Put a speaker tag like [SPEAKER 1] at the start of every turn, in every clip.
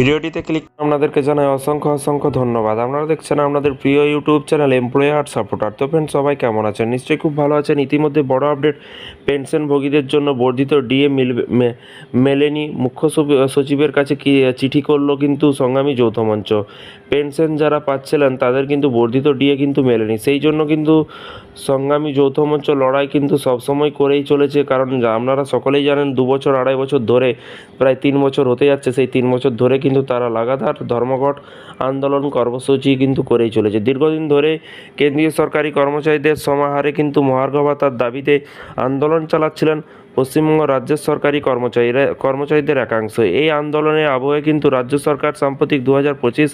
[SPEAKER 1] ভিডিওটিতে ক্লিক করে আপনাদেরকে জানাই অসংখ্য অসংখ্য ধন্যবাদ। আপনারা দেখছেন আপনাদের প্রিয় ইউটিউব চ্যানেল এমপ্লয়ার সাপোর্টার তো ফ্রেন্ড সবাই কেমন আছেন? নিশ্চয়ই খুব ভালো আছেন। ইতিমধ্যে বড় আপডেট পেনশনভোগীদের জন্য বর্ধিত ডিএ মিলবে মেলেনি। মুখ্য সচিবের কাছে কি চিঠি করল কিন্তু সংগ্রামী যৌথ মঞ্চ। পেনশন যারা পাচ্ছিলেন, তাদের কিন্তু বর্ধিত ডিএ কিন্তু মেলেনি। সেই জন্য কিন্তু সংগ্রামী যৌথ মঞ্চ লড়াই কিন্তু সবসময় করেই চলেছে। কারণ আপনারা সকলেই জানেন, দু বছর, আড়াই বছর ধরে, প্রায় তিন বছর হতে যাচ্ছে। সেই তিন বছর ধরে কিন্তু তারা লাগাতার ধর্মঘট, আন্দোলন, কর্মসূচি কিন্তু করেই চলেছে। দীর্ঘদিন ধরে কেন্দ্রীয় সরকারি কর্মচারীদের সমাহারে কিন্তু মহার্ঘ ভাতার দাবিতে আন্দোলন চালাচ্ছিলেন পশ্চিমবঙ্গ রাজ্য সরকারি কর্মচারীরা কর্মচারীদের একাংশ। এই আন্দোলনের আবহে কিন্তু রাজ্য সরকার সাম্প্রতিক দু হাজার পঁচিশ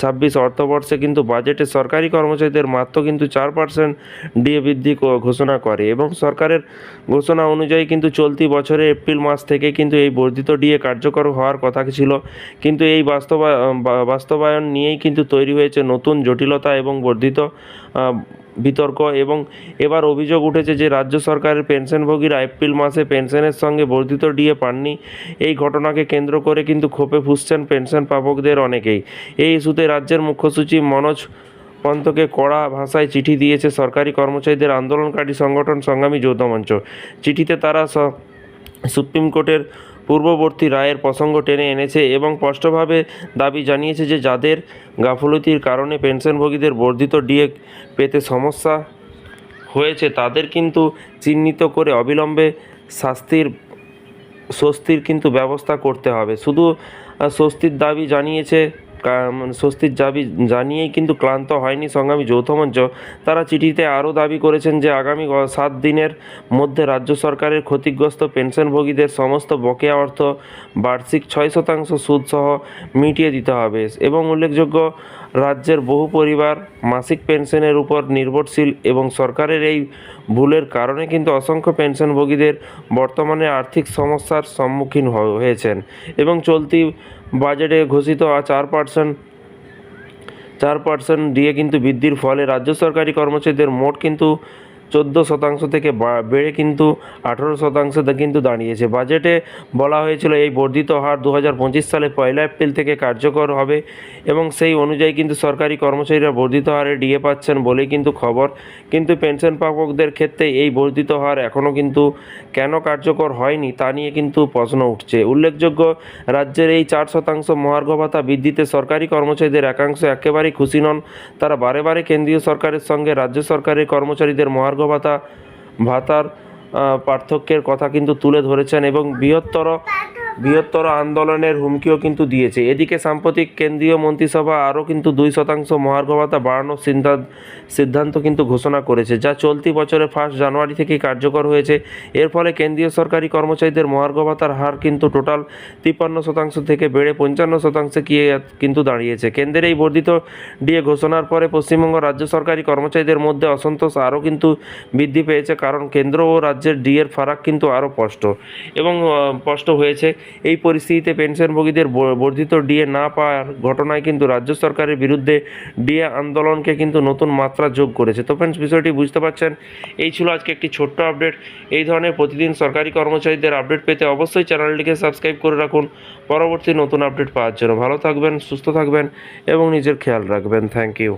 [SPEAKER 1] ছাব্বিশ অর্থবর্ষে কিন্তু বাজেটে সরকারি কর্মচারীদের মাত্র কিন্তু চার পার্সেন্ট ডিএ বৃদ্ধি ঘোষণা করে এবং সরকারের ঘোষণা অনুযায়ী কিন্তু চলতি বছরে এপ্রিল মাস থেকে কিন্তু এই বর্ধিত ডিএ কার্যকর হওয়ার কথা ছিল। কিন্তু এই বাস্তবা বা- বাস্তবায়ন নিয়েই কিন্তু তৈরি হয়েছে নতুন জটিলতা এবং বর্ধিত বিতর্ক এবং এবার অভিযোগ উঠেছে যে রাজ্য সরকারের পেনশনভোগীরা এপ্রিল মাসে পেনশনের সঙ্গে বর্ধিত ডিএ পাননি। এই ঘটনাকে কেন্দ্র করে কিন্তু ক্ষোভে ফুসছেন পেনশন প্রাপকদের অনেকেই। এই ইস্যুতে রাজ্যের মুখ্য সচিব মনোজ পন্তকে কড়া ভাষায় চিঠি দিয়েছে সরকারি কর্মচারীদের আন্দোলনকারী সংগঠন সংগ্রামী যৌথ মঞ্চ। চিঠিতে তারা সুপ্রিম কোর্টের পূর্ববর্তী রায়ের প্রসঙ্গ টেনে এনেছে এবং স্পষ্টভাবে দাবি জানিয়েছে যে যাদের গাফলতির কারণে পেনশনভোগীদের বর্ধিত ডিএ পেতে সমস্যা হয়েছে, তাদের কিন্তু চিহ্নিত করে অবিলম্বে শাস্তির, স্বস্তির কিন্তু ব্যবস্থা করতে হবে। শুধু স্বস্তির দাবি জানিয়েছে স্বস্তির দাবি জানিয়েই কিন্তু ক্লান্ত হয়নি সংগ্রামী যৌথ মঞ্চ। তারা চিঠিতে আরও দাবি করেছেন যে, আগামী সাত দিনের মধ্যে রাজ্য সরকারের ক্ষতিগ্রস্ত পেনশনভোগীদের সমস্ত বকেয়া অর্থ বার্ষিক ছয় শতাংশ সুদসহ মিটিয়ে দিতে হবে। এবং উল্লেখযোগ্য, রাজ্যের বহু পরিবার মাসিক পেনশনের উপর নির্ভরশীল এবং সরকারের এই ভুলের কারণে কিন্তু অসংখ্য পেনশনভোগীদের বর্তমানে আর্থিক সমস্যার সম্মুখীন হয়েছেন এবং চলতি বাজেটে ঘোষিত চার পার্সেন্ট চার পার্সেন্ট দিয়ে কিন্তু বৃদ্ধির ফলে রাজ্য সরকারি কর্মচারীদের মোট কিন্তু চোদ্দ শতাংশ থেকে বেড়ে কিন্তু আঠেরো শতাংশতে কিন্তু দাঁড়িয়েছে। বাজেটে বলা হয়েছিল এই বর্ধিত হার দু হাজার পঁচিশ সালে পয়লা এপ্রিল থেকে কার্যকর হবে এবং সেই অনুযায়ী কিন্তু সরকারি কর্মচারীরা বর্ধিত হারে ডিএ পাচ্ছেন বলেই কিন্তু খবর। কিন্তু পেনশন প্রাপকদের ক্ষেত্রে এই বর্ধিত হার এখনও কিন্তু কেন কার্যকর হয়নি তা নিয়ে কিন্তু প্রশ্ন উঠছে। উল্লেখযোগ্য, রাজ্যের এই চার শতাংশ মহার্ঘ ভাতা বৃদ্ধিতে সরকারি কর্মচারীদের একাংশ একেবারেই খুশি নন। তারা বারে বারে কেন্দ্রীয় সরকারের সঙ্গে রাজ্য সরকারের কর্মচারীদের মহার্ঘ ভাতা ভাতার পার্থক্যের কথা কিন্তু তুলে ধরেছেন এবং বৃহত্তর বৃহত্তর আন্দোলনের হুমকিও কিন্তু দিয়েছে। এদিকে সাম্প্রতিক কেন্দ্রীয় মন্ত্রিসভা আরও কিন্তু দুই শতাংশ মহার্ঘ ভাতা বাড়ানোর সিদ্ধান্ত সিদ্ধান্ত কিন্তু ঘোষণা করেছে, যা চলতি বছরের ফার্স্ট জানুয়ারি থেকেই কার্যকর হয়েছে। এর ফলে কেন্দ্রীয় সরকারি কর্মচারীদের মহার্ঘ ভাতার হার কিন্তু টোটাল তিপ্পান্ন শতাংশ থেকে বেড়ে পঞ্চান্ন শতাংশে গিয়ে কিন্তু দাঁড়িয়েছে। কেন্দ্রের এই বর্ধিত ডিএ ঘোষণার পরে পশ্চিমবঙ্গ রাজ্য সরকারি কর্মচারীদের মধ্যে অসন্তোষ আরও কিন্তু বৃদ্ধি পেয়েছে, কারণ কেন্দ্র ও রাজ্যের ডিএর ফারাক কিন্তু আরও স্পষ্ট এবং স্পষ্ট হয়েছে। এই পরিস্থিতিতে পেনশনভোগীদের বর্ধিত ডিএ না পাওয়ার ঘটনায় কিন্তু রাজ্য সরকারের বিরুদ্ধে ডিএ আন্দোলনকে কিন্তু নতুন মাত্রা যোগ করেছে। তো ফ্রেন্ডস বিষয়টি বুঝতে পারছেন, এই ছিল আজকে একটি ছোট্ট আপডেট এই ধরনের প্রতিদিন সরকারি কর্মচারীদের আপডেট পেতে অবশ্যই চ্যানেলটিকে সাবস্ক্রাইব করে রাখুন। পরবর্তী নতুন আপডেট পাওয়ার জন্য ভালো থাকবেন, সুস্থ থাকবেন এবং নিজের খেয়াল রাখবেন। Thank you